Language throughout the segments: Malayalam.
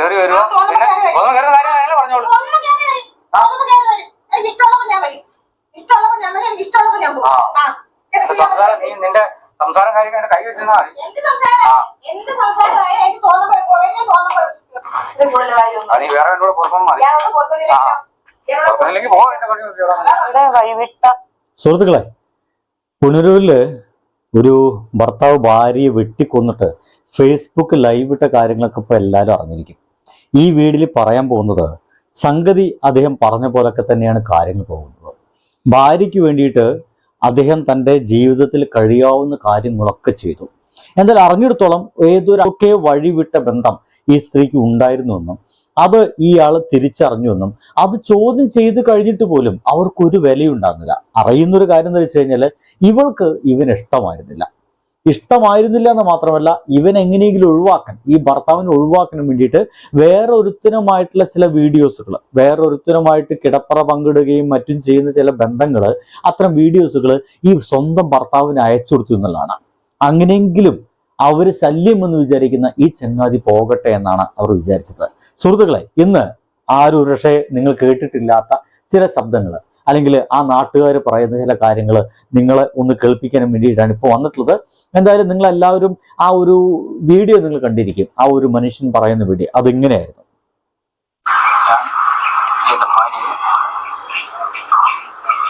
കയറി വരുമോ പിന്നെ കയറി കയറുന്ന കാര്യം അയാളെ പറഞ്ഞോളൂ. ഒന്നും കേറി. ഒന്നും കേറി. നിന്റെ സംസാരം കാര്യങ്ങൾ എന്റെ കൈ വെച്ചാൽ മതി. നീ വേറെ എന്നോട് പുറത്തു മതി. സുഹൃത്തുക്കളെ പുനരൂരിൽ ഒരു ഭർത്താവ് ഭാര്യയെ വെട്ടിക്കൊന്നിട്ട് ഫേസ്ബുക്ക് ലൈവ് ഇട്ട കാര്യങ്ങളൊക്കെ ഇപ്പൊ എല്ലാവരും അറിഞ്ഞിരിക്കും. ഈ വീഡിയോയിൽ പറയാൻ പോകുന്നത് സംഗതി അദ്ദേഹം പറഞ്ഞ പോലൊക്കെ തന്നെയാണ് കാര്യങ്ങൾ പോകുന്നത്. ഭാര്യയ്ക്ക് വേണ്ടിയിട്ട് അദ്ദേഹം തന്റെ ജീവിതത്തിൽ കഴിയാവുന്ന കാര്യങ്ങളൊക്കെ ചെയ്തു. എന്നാൽ അറിഞ്ഞിടത്തോളം ഏതൊരൊക്കെ വഴിവിട്ട ബന്ധം ഈ സ്ത്രീക്ക് ഉണ്ടായിരുന്നുവെന്നും അത് ഇയാൾ തിരിച്ചറിഞ്ഞുവെന്നും അത് ചോദ്യം ചെയ്ത് കഴിഞ്ഞിട്ട് പോലും അവർക്കൊരു വിലയുണ്ടാകുന്നില്ല അറിയുന്നൊരു കാര്യം എന്ന് വെച്ച് കഴിഞ്ഞാൽ ഇവൾക്ക് ഇവൻ ഇഷ്ടമായിരുന്നില്ല. ഇഷ്ടമായിരുന്നില്ല എന്ന് മാത്രമല്ല ഇവൻ എങ്ങനെയെങ്കിലും ഒഴിവാക്കാൻ ഈ ഭർത്താവിനെ ഒഴിവാക്കാൻ വേണ്ടിയിട്ട് വേറൊരുത്തനുമായിട്ടുള്ള ചില വീഡിയോസുകൾ വേറൊരുത്തനുമായിട്ട് കിടപ്പറ പങ്കിടുകയും മറ്റും ചെയ്യുന്ന ചില ബന്ധങ്ങൾ അത്തരം വീഡിയോസുകൾ ഈ സ്വന്തം ഭർത്താവിന് അയച്ചു കൊടുത്തു എന്നുള്ളതാണ്. അങ്ങനെയെങ്കിലും അവർ ശല്യം എന്ന് വിചാരിക്കുന്ന ഈ ചങ്ങാതി പോകട്ടെ എന്നാണ് അവർ വിചാരിച്ചത്. സുഹൃത്തുക്കളെ ഇന്ന് ആരും പക്ഷേ നിങ്ങൾ കേട്ടിട്ടില്ലാത്ത ചില ശബ്ദങ്ങൾ അല്ലെങ്കിൽ ആ നാട്ടുകാർ പറയുന്ന ചില കാര്യങ്ങൾ നിങ്ങളെ ഒന്ന് കേൾപ്പിക്കാൻ വേണ്ടിയിട്ടാണ് ഇപ്പോൾ വന്നിട്ടുള്ളത്. എന്തായാലും നിങ്ങളെല്ലാവരും ആ ഒരു വീഡിയോ നിങ്ങൾ കണ്ടിരിക്കും. ആ ഒരു മനുഷ്യൻ പറയുന്ന വീഡിയോ. അതിങ്ങനെയായിരുന്നു? ഞാൻ എന്റെ ഭാര്യയെ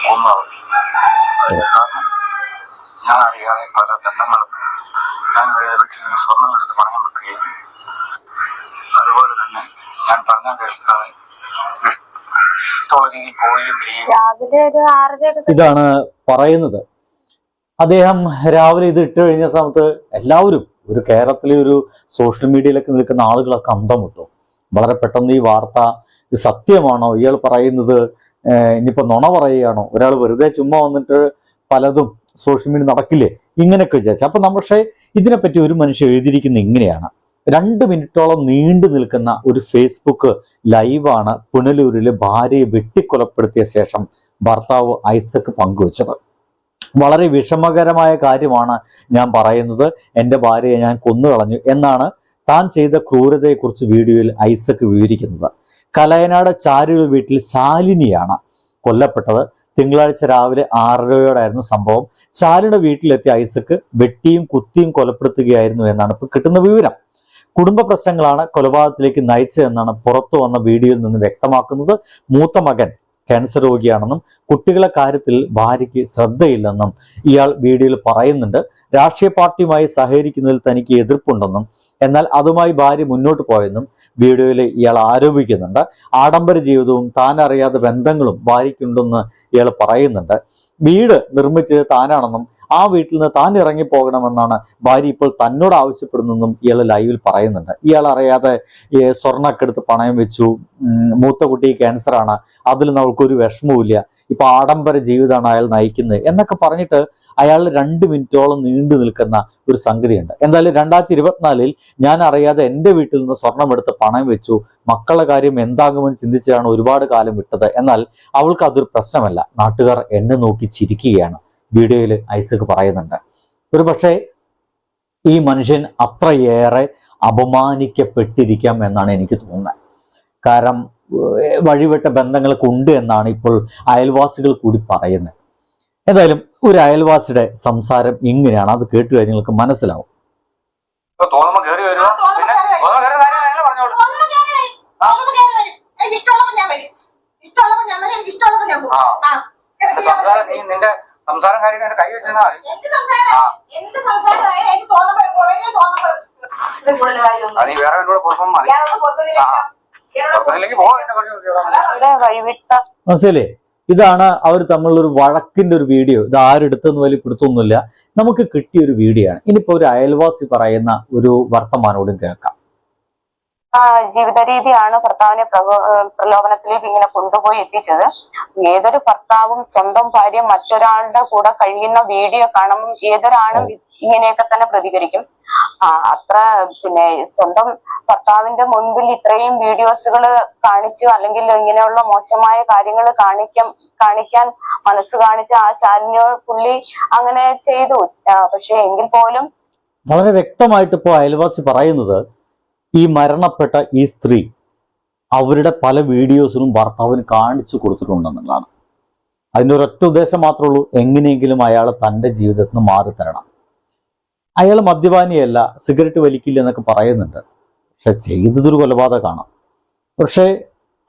കൊന്നവൾ അതിന് കാരണം ഞാൻ അറിയാതെ പല ബന്ധങ്ങളും ഞാൻ ഇവിടെ വീട്ടിൽ നിന്ന് സ്വർണം എടുത്ത് പണയം വെക്കുകയും അതുപോലെ തന്നെ ഞാൻ പറഞ്ഞ കേൾക്കാതെ ഇഷ്ടോലിയിൽ പോവുകയും വരികയും രാവിലെ ഒരു ആറരയൊക്കെ ഇതാണ് പറയുന്നത്. അദ്ദേഹം രാവിലെ ഇത് ഇട്ട് കഴിഞ്ഞ സമയത്ത് എല്ലാവരും ഒരു കേരളത്തിലെ ഒരു സോഷ്യൽ മീഡിയയിലൊക്കെ നിൽക്കുന്ന ആളുകളൊക്കെ അന്തം വിട്ടു വളരെ പെട്ടെന്ന് ഈ വാർത്ത ഇത് സത്യമാണോ? ഇയാൾ പറയുന്നത് ഇനിയിപ്പോ നുണ പറയുകയാണോ? ഒരാൾ വെറുതെ ചുമ്മാ വന്നിട്ട് പലതും സോഷ്യൽ മീഡിയ നടക്കില്ലേ? ഇങ്ങനെയൊക്കെ വിചാരിച്ചു. അപ്പൊ നമ്മൾ പക്ഷേ ഇതിനെപ്പറ്റി ഒരു മനുഷ്യൻ എഴുതിയിരിക്കുന്നത് ഇങ്ങനെയാണ്. രണ്ട് മിനിറ്റോളം നീണ്ടു നിൽക്കുന്ന ഒരു ഫേസ്ബുക്ക് ലൈവാണ് പുനലൂരിലെ ഭാര്യയെ വെട്ടിക്കൊലപ്പെടുത്തിയ ശേഷം ഭർത്താവ് ഐസക് പങ്കുവച്ചത്. വളരെ വിഷമകരമായ കാര്യമാണ് ഞാൻ പറയുന്നത്. എന്റെ ഭാര്യയെ ഞാൻ കൊന്നു കളഞ്ഞു എന്നാണ് താൻ ചെയ്ത ക്രൂരതയെക്കുറിച്ച് വീഡിയോയിൽ ഐസക് വിവരിക്കുന്നത്. കലയനാട് ചാരിയുടെ വീട്ടിൽ ശാലിനിയാണ് കൊല്ലപ്പെട്ടത്. തിങ്കളാഴ്ച രാവിലെ ആറരയോടായിരുന്നു സംഭവം. ശാലിയുടെ വീട്ടിലെത്തിയ ഐസക് വെട്ടിയും കുത്തിയും കൊലപ്പെടുത്തുകയായിരുന്നു എന്നാണ് ഇപ്പോൾ കിട്ടുന്ന വിവരം. കുടുംബ പ്രശ്നങ്ങളാണ് കൊലപാതകത്തിലേക്ക് നയിച്ചതെന്നാണ് പുറത്തു വന്ന വീഡിയോയിൽ നിന്ന് വ്യക്തമാക്കുന്നത്. മൂത്ത മകൻ ക്യാൻസർ രോഗിയാണെന്നും കുട്ടികളെ കാര്യത്തിൽ ഭാര്യയ്ക്ക് ശ്രദ്ധയില്ലെന്നും ഇയാൾ വീഡിയോയിൽ പറയുന്നുണ്ട്. രാഷ്ട്രീയ പാർട്ടിയുമായി സഹകരിക്കുന്നതിൽ തനിക്ക് എതിർപ്പുണ്ടെന്നും എന്നാൽ അതുമായി ഭാര്യ മുന്നോട്ട് പോയെന്നും വീഡിയോയിൽ ഇയാൾ ആരോപിക്കുന്നുണ്ട്. ആഡംബര ജീവിതവും താൻ അറിയാത്ത ബന്ധങ്ങളും ഭാര്യയ്ക്കുണ്ടെന്ന് ഇയാൾ പറയുന്നുണ്ട്. വീട് നിർമ്മിച്ചത് താനാണെന്നും ആ വീട്ടിൽ നിന്ന് താൻ ഇറങ്ങിപ്പോകണമെന്നാണ് ഭാര്യ ഇപ്പോൾ തന്നോട് ആവശ്യപ്പെടുന്നതെന്നും ഇയാൾ ലൈവിൽ പറയുന്നുണ്ട്. ഇയാൾ അറിയാതെ ഈ സ്വർണമൊക്കെ എടുത്ത് പണയം വെച്ചു. മൂത്ത കുട്ടി ക്യാൻസറാണ് നിന്ന് അവൾക്കൊരു വിഷമവുമില്ല. ഇപ്പൊ ആഡംബര ജീവിതമാണ് അയാൾ നയിക്കുന്നത് എന്നൊക്കെ പറഞ്ഞിട്ട് അയാൾ രണ്ട് മിനിറ്റോളം നീണ്ടു നിൽക്കുന്ന ഒരു സംഗതിയുണ്ട്. എന്തായാലും രണ്ടായിരത്തി ഇരുപത്തിനാലിൽ ഞാൻ അറിയാതെ എന്റെ വീട്ടിൽ നിന്ന് സ്വർണം എടുത്ത് പണം വെച്ചു. മക്കളുടെ കാര്യം എന്താകുമെന്ന് ചിന്തിച്ചാണ് ഒരുപാട് കാലം വിട്ടത്. എന്നാൽ അവൾക്ക് അതൊരു പ്രശ്നമല്ല. നാട്ടുകാർ എന്നെ നോക്കി ചിരിക്കുകയാണ്. വീഡിയോയിൽ ഐസക് പറയുന്നുണ്ട്. ഒരു പക്ഷേ ഈ മനുഷ്യൻ അത്രയേറെ അപമാനിക്കപ്പെട്ടിരിക്കാം എന്നാണ് എനിക്ക് തോന്നുന്നത്. കാരണം വഴിവിട്ട ബന്ധങ്ങളൊക്കെ ഉണ്ട് എന്നാണ് ഇപ്പോൾ അയൽവാസികൾ കൂടി പറയുന്നത്. എന്തായാലും ഒരു അയൽവാസിയുടെ സംസാരം ഇങ്ങനെയാണ്. അത് കേട്ട് കഴിഞ്ഞാൽ നിങ്ങൾക്ക് മനസ്സിലാവും ഇപ്പൊ തോന്നുമ്പോ കയറി വരുമോ ആ, തോന്നുമ്പോ പിന്നെ കയറി വരും. തോന്നുമ്പോ കയറുന്ന കാര്യം അയാളെ പറഞ്ഞോളൂ ഒന്നും കേറി വരും. ഒന്നും കേറി വരും. എനിക്ക് ഇഷ്ടമുള്ളപ്പോ ഞാൻ വരും. ഇഷ്ടമുള്ളപ്പോ ഞാൻ വരും. എനിക്ക് ഇഷ്ടമുള്ളപ്പോ ഞാൻ പോകും. ആ. ആ. എനിക്ക് എന്റെ ചെയ്യാൻ സംസാരം നീ പറ്റും. നിന്റെ സംസാരം കാര്യം എന്റെ കൈ വെച്ചിരുന്നാ മതി എന്ത് സംസാരം ആ. എന്ത് സംസാരമായ എനിക്ക് തോന്നുമ്പോ പോയി തോന്നുമ്പോ ഇത് കൂടുതൽ കാര്യമൊന്നും അത് നീ വേറെ എന്നോട് പുറത്തു മതി ഞാൻ അവിടെ പുറത്തുനിന്ന് ആ. പുറത്തില്ലെങ്കിൽ പോ എന്റെ പണി നീ വേറെ എന്നോട് പുറത്തു മതി. മനസ്സിലേ ഇതാണ് അവർ തമ്മിലുള്ള ഒരു വഴക്കിന്റെ ഒരു വീഡിയോ. ഇത് ആരെടുത്തെന്ന് വലിയ പിടുത്തൊന്നുമില്ല നമുക്ക് കിട്ടിയ ഒരു വീഡിയോ ആണ്. ഇനിയിപ്പോ ഒരു അയൽവാസി പറയുന്ന ഒരു വർത്തമാനോടും കേൾക്കാം. ജീവിത രീതിയാണ് ഭർത്താവിനെ പ്രലോഭനത്തിലേക്ക് ഇങ്ങനെ കൊണ്ടുപോയി എത്തിച്ചത്. ഏതൊരു ഭർത്താവും സ്വന്തം ഭാര്യ മറ്റൊരാളുടെ കൂടെ കഴിയുന്ന വീഡിയോ കാണുമ്പോൾ ഏതൊരാളും ഇങ്ങനെയൊക്കെ തന്നെ പ്രതികരിക്കും. അത്ര പിന്നെ സ്വന്തം ഭർത്താവിന്റെ മുൻപിൽ ഇത്രയും വീഡിയോസുകൾ കാണിച്ചു അല്ലെങ്കിൽ ഇങ്ങനെയുള്ള മോശമായ കാര്യങ്ങൾ കാണിക്കാൻ കാണിക്കാൻ മനസ്സ് കാണിച്ച ആ ശാലിനോ പുള്ളി അങ്ങനെ ചെയ്തു. പക്ഷെ എങ്കിൽ പോലും വളരെ വ്യക്തമായിട്ട് ഇപ്പോൾ അയൽവാസി പറയുന്നത് ഈ മരണപ്പെട്ട ഈ സ്ത്രീ അവരുടെ പല വീഡിയോസിലും ഭർത്താവിന് കാണിച്ചു കൊടുത്തിട്ടുണ്ടെന്നുള്ളതാണ്. അതിന്റെ ഒരൊറ്റ ഉദ്ദേശം മാത്രമേ ഉള്ളൂ എങ്ങനെയെങ്കിലും അയാൾ തന്റെ ജീവിതത്തിൽ നിന്ന് മാറി തരണം. അയാൾ മദ്യപാനിയല്ല സിഗരറ്റ് വലിക്കില്ല എന്നൊക്കെ പറയുന്നുണ്ട്. പക്ഷെ ചെയ്തതൊരു കൊലപാതകമാണ് പക്ഷേ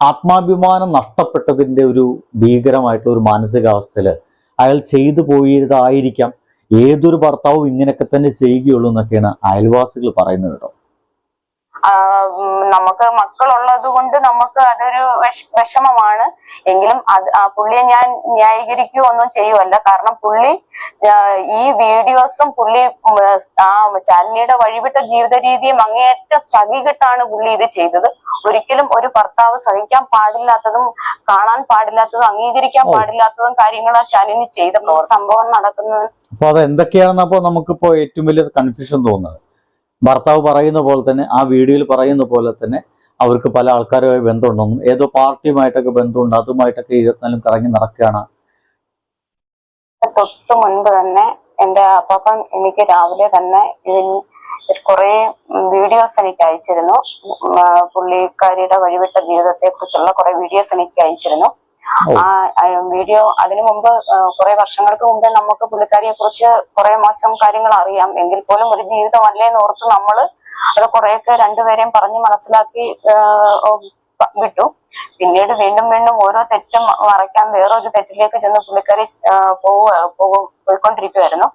ആത്മാഭിമാനം നഷ്ടപ്പെട്ടതിന്റെ ഒരു ഭീകരമായിട്ടുള്ള ഒരു മാനസികാവസ്ഥയിൽ അയാൾ ചെയ്തു പോയതായിരിക്കാം. ഏതൊരു ഭർത്താവും ഇങ്ങനെയൊക്കെ തന്നെ ചെയ്യുകയുള്ളൂ എന്നൊക്കെയാണ് അയൽവാസികൾ പറയുന്നത് കേട്ടോ. നമുക്ക് മക്കളുള്ളത് കൊണ്ട് നമുക്ക് അതൊരു വിഷമമാണ്. എങ്കിലും അത് ആ പുള്ളിയെ ഞാൻ ന്യായീകരിക്കുകയോ ഒന്നും ചെയ്യുമല്ല കാരണം പുള്ളി ഈ വീഡിയോസും പുള്ളി ആ ശാലിനിയുടെ വഴിവിട്ട ജീവിത രീതിയും അങ്ങേയറ്റ സഹികെട്ടാണ് പുള്ളി ഇത് ചെയ്തത്. ഒരിക്കലും ഒരു ഭർത്താവ് സഹിക്കാൻ പാടില്ലാത്തതും കാണാൻ പാടില്ലാത്തതും അംഗീകരിക്കാൻ. പാടില്ലാത്തതും കാര്യങ്ങളാണ് ശാലിനി ചെയ്തപ്പോ സംഭവം നടക്കുന്നത്. അപ്പൊ അത് എന്തൊക്കെയാണെന്നപ്പോ നമുക്കിപ്പോ ഏറ്റവും വലിയ കൺഫ്യൂഷൻ തോന്നുന്നത്? ഭർത്താവ് പറയുന്ന പോലെ തന്നെ ആ വീഡിയോയിൽ പറയുന്ന പോലെ തന്നെ അവർക്ക് പല ആൾക്കാരുമായി ബന്ധമുണ്ടെന്നും ഏതോ പാർട്ടിയുമായിട്ടൊക്കെ ബന്ധമുണ്ട് അതുമായിട്ടൊക്കെ ഇരുപത്തിനാലും കറങ്ങി നടക്കുകയാണ്. തൊട്ട് മുൻപ് തന്നെ എന്റെ അപ്പാപ്പൻ എനിക്ക് രാവിലെ തന്നെ കുറേ വീഡിയോസ് എനിക്ക് അയച്ചിരുന്നു. പുള്ളിക്കാരിയുടെ വഴിവിട്ട ജീവിതത്തെ കുറിച്ചുള്ള കുറെ വീഡിയോസ് എനിക്ക് അയച്ചിരുന്നു. വീഡിയോ അതിനു മുമ്പ് കുറെ വർഷങ്ങൾക്ക് മുമ്പേ നമുക്ക് പുള്ളിക്കാരിയെ കുറിച്ച് കുറെ മോശം കാര്യങ്ങൾ അറിയാം. എങ്കിൽ പോലും ഒരു ജീവിതം അല്ലേന്ന് ഓർത്ത് നമ്മൾ അത് കുറെയൊക്കെ രണ്ടുപേരെയും പറഞ്ഞ് മനസ്സിലാക്കി വിട്ടു പിന്നീട് വീണ്ടും വീണ്ടും ഓരോ തെറ്റും മറയ്ക്കാൻ വേറൊരു തെറ്റിലേക്ക് ചെന്ന് പുള്ളിക്കാരി പോവുക പോകും പോയിക്കൊണ്ടിരിക്കുവായിരുന്നു.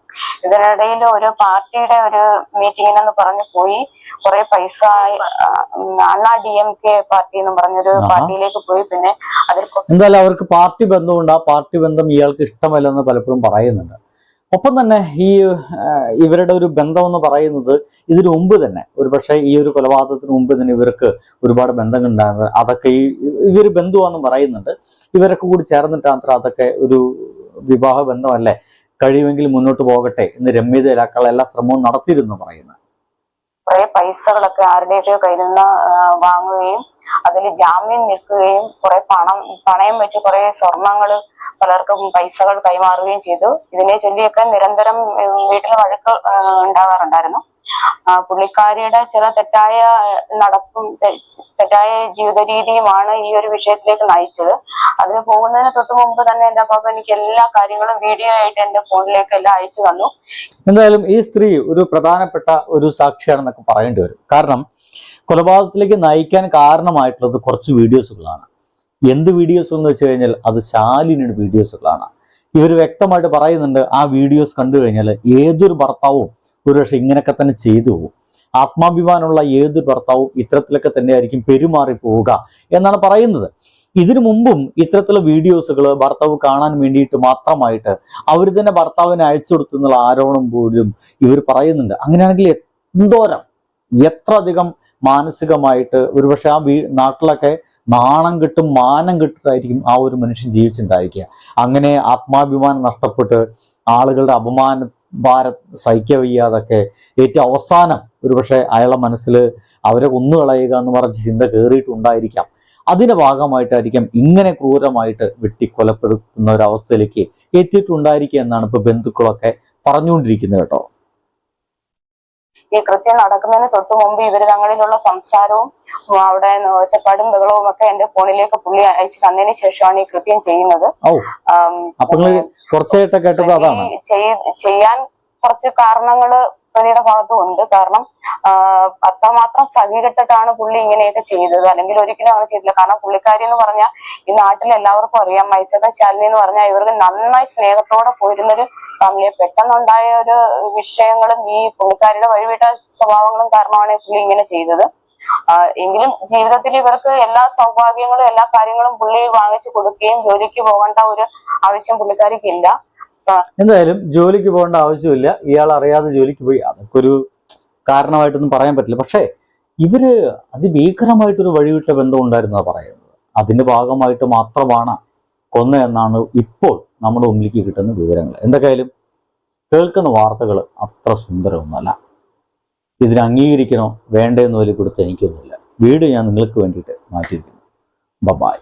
ഇതിനിടയിൽ ഒരു പാർട്ടിയുടെ ഒരു മീറ്റിങ്ങിനെന്ന് പറഞ്ഞു പോയി. കുറെ പൈസ അണ്ണാ ഡി എം കെ പാർട്ടി എന്ന് പറഞ്ഞൊരു. പാർട്ടിയിലേക്ക് പോയി. പിന്നെ അതിൽ എന്തായാലും അവർക്ക് പാർട്ടി ബന്ധമുണ്ട്. ആ പാർട്ടി ബന്ധം ഇയാൾക്ക് ഇഷ്ടമല്ലെന്ന് പലപ്പോഴും പറയുന്നുണ്ട്. ഒപ്പം തന്നെ ഈ ഇവരുടെ ഒരു ബന്ധം എന്ന് പറയുന്നത് ഇതിനു മുമ്പ് തന്നെ ഒരു പക്ഷേ ഈ ഒരു കൊലപാതകത്തിന് മുമ്പ് തന്നെ ഇവർക്ക് ഒരുപാട് ബന്ധങ്ങൾ ഉണ്ടായിരുന്നു അതൊക്കെ ഈ ഇവർ ബന്ധുവാന്ന് പറയുന്നുണ്ട്. ഇവരൊക്കെ കൂടി ചേർന്നിട്ടാണ് മാത്രം അതൊക്കെ ഒരു വിവാഹ ബന്ധമല്ലേ? കഴിയുമെങ്കിൽ മുന്നോട്ട് പോകട്ടെ എന്ന് രമ്യതയിലാക്കാനുള്ള എല്ലാ ശ്രമവും നടത്തിയിരുന്നു പറയുന്നത്. കുറെ പൈസകളൊക്കെ ആരുടെയൊക്കെയോ കയ്യിൽ നിന്ന് വാങ്ങുകയും അതിൽ ജാമ്യം നിൽക്കുകയും കുറെ പണം പണയം വെച്ച് കുറെ സ്വർണങ്ങൾ പലർക്കും പൈസകൾ കൈമാറുകയും ചെയ്തു. ഇതിനെ ചൊല്ലിയൊക്കെ നിരന്തരം വീട്ടിൽ വഴക്ക് ഉണ്ടാകാറുണ്ടായിരുന്നു. പുള്ളിക്കാരിയുടെ ചില തെറ്റായ നടപ്പും തെറ്റായ ജീവിത രീതിയുമാണ് ഈ ഒരു വിഷയത്തിലേക്ക് നയിച്ചത്. അതിന് പോകുന്നതിന് തൊട്ട് മുമ്പ് തന്നെ എന്റെ അപ്പാപ്പ എനിക്ക് എല്ലാ കാര്യങ്ങളും വീഡിയോ ആയിട്ട് എന്റെ ഫോണിലേക്ക് എല്ലാം അയച്ചു തന്നു. എന്തായാലും ഈ സ്ത്രീ ഒരു പ്രധാനപ്പെട്ട ഒരു സാക്ഷിയാണെന്നൊക്കെ പറയേണ്ടി വരും. കാരണം കൊലപാതകത്തിലേക്ക് നയിക്കാൻ കാരണമായിട്ടുള്ളത് കുറച്ച് വീഡിയോസുകളാണ്. എന്ത് വീഡിയോസ് എന്ന് വെച്ച് കഴിഞ്ഞാൽ അത് ശാലിനിയുടെ വീഡിയോസുകളാണ്. ഇവർ വ്യക്തമായിട്ട് പറയുന്നുണ്ട് ആ വീഡിയോസ് കണ്ടു കഴിഞ്ഞാൽ ഏതൊരു ഭർത്താവും ഒരുപക്ഷെ ഇങ്ങനെയൊക്കെ തന്നെ ചെയ്തു പോകും. ആത്മാഭിമാനമുള്ള ഏതൊരു ഭർത്താവും ഇത്തരത്തിലൊക്കെ തന്നെയായിരിക്കും പെരുമാറി പോവുക എന്നാണ് പറയുന്നത്. ഇതിനു മുമ്പും ഇത്തരത്തിലുള്ള വീഡിയോസുകൾ ഭർത്താവ് കാണാൻ വേണ്ടിയിട്ട് മാത്രമായിട്ട് അവർ തന്നെ ഭർത്താവിനെ അയച്ചു കൊടുത്തു എന്നുള്ള ആരോപണം പോലും ഇവർ പറയുന്നുണ്ട്. അങ്ങനെയാണെങ്കിൽ എന്തോരം എത്ര അധികം മാനസികമായിട്ട് ഒരുപക്ഷെ ആ വീ നാട്ടിലൊക്കെ നാണം കിട്ടും മാനം കിട്ടിട്ടായിരിക്കും ആ ഒരു മനുഷ്യൻ ജീവിച്ചിട്ടുണ്ടായിരിക്കുക അങ്ങനെ ആത്മാഭിമാനം നഷ്ടപ്പെട്ട് ആളുകളുടെ അപമാന ഭാരം സഹിക്കാൻ വയ്യാതൊക്കെ ഏറ്റവും അവസാനം ഒരുപക്ഷെ അയാളുടെ മനസ്സിൽ അവരെ കൊന്നുകളയുക എന്ന് പറഞ്ഞ ചിന്ത കയറിയിട്ടുണ്ടായിരിക്കാം അതിന്റെ ഭാഗമായിട്ടായിരിക്കാം ഇങ്ങനെ ക്രൂരമായിട്ട് വെട്ടിക്കൊലപ്പെടുത്തുന്ന ഒരവസ്ഥയിലേക്ക് എത്തിയിട്ടുണ്ടായിരിക്കുക എന്നാണ് ഇപ്പൊ ബന്ധുക്കളൊക്കെ പറഞ്ഞുകൊണ്ടിരിക്കുന്നത് കേട്ടോ. ഈ കൃത്യം നടക്കുന്നതിന് തൊട്ട് മുമ്പ് ഇവർ തങ്ങളിലുള്ള സംസാരവും അവിടെ ഒച്ചപ്പാടും ബഹളവും ഒക്കെ എന്റെ ഫോണിലേക്ക് പുള്ളി അയച്ചു തന്നതിന് ശേഷമാണ് ഈ കൃത്യം ചെയ്യുന്നത്. ചെയ്യാൻ കുറച്ച് കാരണങ്ങൾ പ്രതിയുടെ ഭാഗത്തും ഉണ്ട്. കാരണം അത്രമാത്രം സഹികെട്ടിട്ടാണ് പുള്ളി ഇങ്ങനെയൊക്കെ ചെയ്തത്. അല്ലെങ്കിൽ ഒരിക്കലും അങ്ങനെ ചെയ്തില്ല. കാരണം പുള്ളിക്കാരി എന്ന് പറഞ്ഞാൽ ഈ നാട്ടിൽ എല്ലാവർക്കും അറിയാം. മൈസക ശാലിനി എന്ന് പറഞ്ഞാൽ ഇവർക്ക് നന്നായി സ്നേഹത്തോടെ പോയിരുന്നൊരു ഫാമിലിയെ പെട്ടെന്നുണ്ടായ ഒരു വിഷയങ്ങളും ഈ പുള്ളിക്കാരിയുടെ വഴിവിട്ട സ്വഭാവങ്ങളും കാരണമാണ് പുള്ളി ഇങ്ങനെ ചെയ്തത്. എങ്കിലും ജീവിതത്തിൽ ഇവർക്ക് എല്ലാ സൗഭാഗ്യങ്ങളും എല്ലാ കാര്യങ്ങളും പുള്ളി വാങ്ങിച്ചു കൊടുക്കുകയും ജോലിക്ക് പോകേണ്ട ഒരു ആവശ്യം പുള്ളിക്കാരിക്കില്ല. എന്തായാലും ജോലിക്ക് പോകേണ്ട ആവശ്യമില്ല. ഇയാൾ അറിയാതെ ജോലിക്ക് പോയി. അതൊക്കെ ഒരു കാരണമായിട്ടൊന്നും പറയാൻ പറ്റില്ല. പക്ഷേ ഇവർ അതിഭീകരമായിട്ടൊരു വഴിവിട്ട ബന്ധം ഉണ്ടായിരുന്നാ പറയുന്നത്. അതിന്റെ ഭാഗമായിട്ട് മാത്രമാണ് കൊന്ന എന്നാണ് ഇപ്പോൾ നമ്മുടെ മുമ്പിലേക്ക് കിട്ടുന്ന വിവരങ്ങൾ. എന്തൊക്കെയായാലും കേൾക്കുന്ന വാർത്തകൾ അത്ര സുന്ദരമൊന്നുമല്ല. ഇതിനെ അംഗീകരിക്കണോ? വേണ്ടേന്ന് വലിയ കൊടുത്ത് എനിക്കൊന്നുമില്ല. വീട് ഞാൻ നിങ്ങൾക്ക് വേണ്ടിയിട്ട് മാറ്റിയിരിക്കുന്നു. ബബായ്